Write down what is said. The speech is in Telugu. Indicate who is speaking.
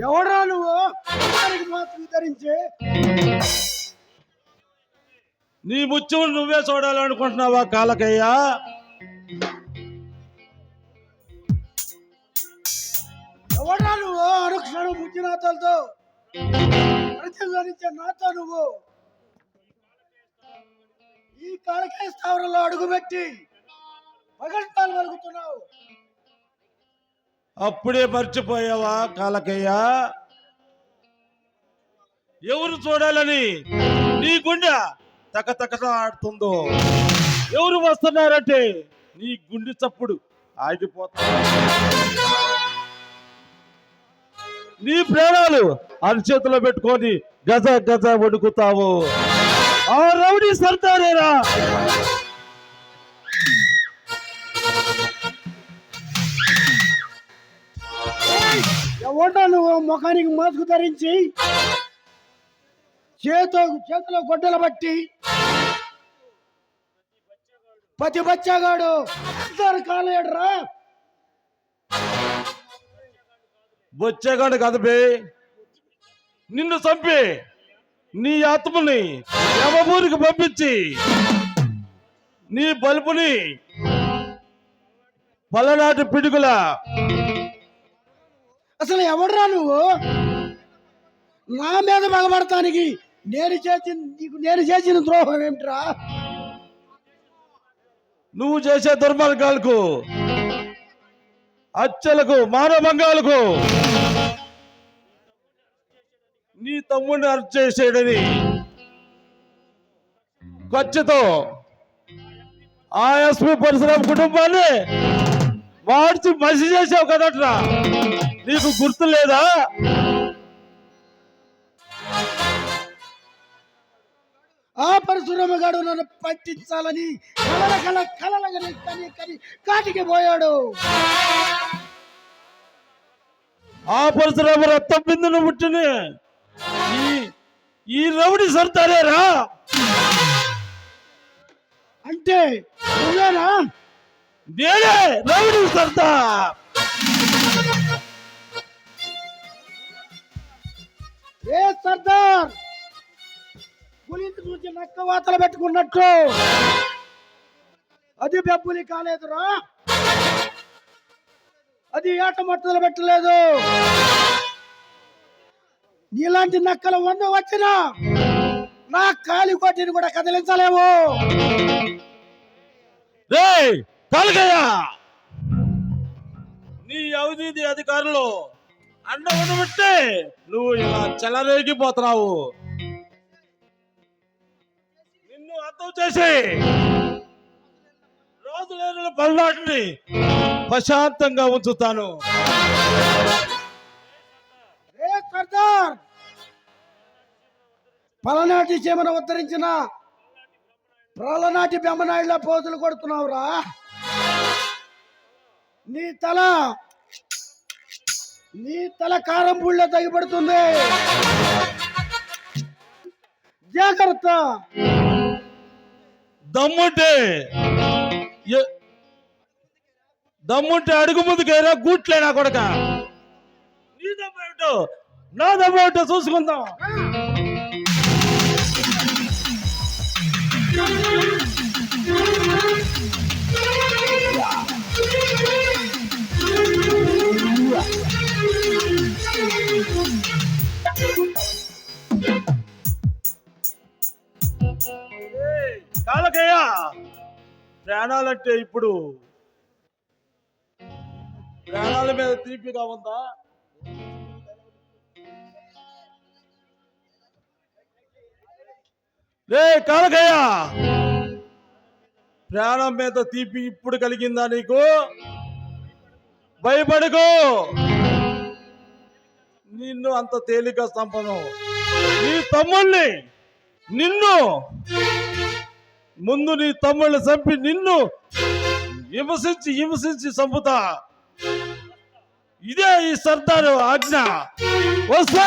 Speaker 1: ఎవడా నువ్వు? మాత్రం ధరించే.
Speaker 2: నీ ముత్యం నువ్వే చూడాలనుకుంటున్నావా కాలకయ్య?
Speaker 1: ఎవడా నువ్వు? అనుక్షణం ముచ్చినాథాలతో ప్రతిధ్వనించే నాతో నువ్వు. ఈ కాలకాయ స్థావరంలో అడుగుపెట్టి పగడ్తాలు వెలుగుతున్నావు.
Speaker 2: అప్పుడే మర్చిపోయావా కాలకయ్య? ఎవరు చూడాలని నీ గుండె తక తకట ఆడుతుందో? ఎవరు వస్తున్నారంటే నీ గుండె చప్పుడు ఆగిపోతా నీ ప్రాణాలు అరిచేతిలో పెట్టుకొని గజ గజ వణుకుతావు. ఆ రౌడీ సర్దారేరా!
Speaker 1: ఎవడా నువ్వు ముఖానికి మాస్క్ ధరించి చేతో చేతిలో గుడ్డలు బట్టి పతి బచ్చాగాడు దాని కాలేడురా?
Speaker 2: బొచ్చేగాడు కాదు బే. నిన్ను చంపి నీ ఆత్మని యమపూరికి పంపించి నీ బలుపుని పలనాటి పిడుగుల
Speaker 1: అసలు ఎవడురా నువ్వు? నా మీద బలపడటానికి నేను చేసిన నీకు నేను చేసిన ద్రోహం ఏమిట్రా?
Speaker 2: నువ్వు చేసే దుర్మార్గాలకు అచ్చలకు మానభంగాలకు నీ తమ్ముడిని అరెస్ట్ చేసేడని ఖర్చుతో ఆ ఎస్పీ పరిశ్రమ కుటుంబాన్ని మార్చి మసి చేసావు కదట్రా? నీకు గుర్తు లేదా?
Speaker 1: ఆ పరశురామగాడు నన్ను పట్టించాలని కలల కల కలల కని కని కాటికి పోయాడు.
Speaker 2: ఆ పరిశ్రమ రక్తం బిందును పుట్టిన ఈ రౌడి సర్దారేరా
Speaker 1: అంటే
Speaker 2: నేనే రౌడి సర్దార్
Speaker 1: ఏ సర్దార్? పులిని చూసి నక్క వాతలు పెట్టుకున్నట్టు. అది బెబ్బులి కాలేదురా. అది ఏట మొట్టలు పెట్టలేదు. నీలాంటి నక్కలు వంద వచ్చినా నా కాలి కొట్టిని కూడా కదిలించలేవు.
Speaker 2: నీ అవధి అధికారులు అండ ఉండబట్టే నువ్వు ఇలా చెలరేగిపోతున్నావు. నిన్ను అర్థం చేసి. రోజులేని పల్నాటిని ప్రశాంతంగా ఉంచుతాను.
Speaker 1: సర్దార్! పలనాటి చీమను ఉద్ధరించిన ప్రలనాటి బెమ్మనాయుళ్ళ పోతులు కొడుతున్నావురా. నీ తల నీ తల కారం బుళ్ళ తగిపడుతుంది జాగ్రత్త.
Speaker 2: దమ్ముంటే దమ్ముంటే అడుగు ముందుకేరా గూట్లేనా కొడక. నీ దమ్మేమిటో నా దమ్మేమిటో చూసుకుందాం. ఏయ్, కాలకయ్య! ప్రాణాలంటే ఇప్పుడు ప్రాణాల మీద తీపిగా ఉందా? రే కాలకయ్య! ప్రాణం మీద తీపి ఇప్పుడు కలిగిందా నీకు? భయపడుకో! నిన్ను అంత తేలిక స్తంభను నీ తమ్ముల్ని నిన్ను ముందు నీ తమ్ముళ్ళు చంపి నిన్ను హింసించి హింసించి చంపుతా. ఇదే ఈ సర్దారు ఆజ్ఞ. వస్తా!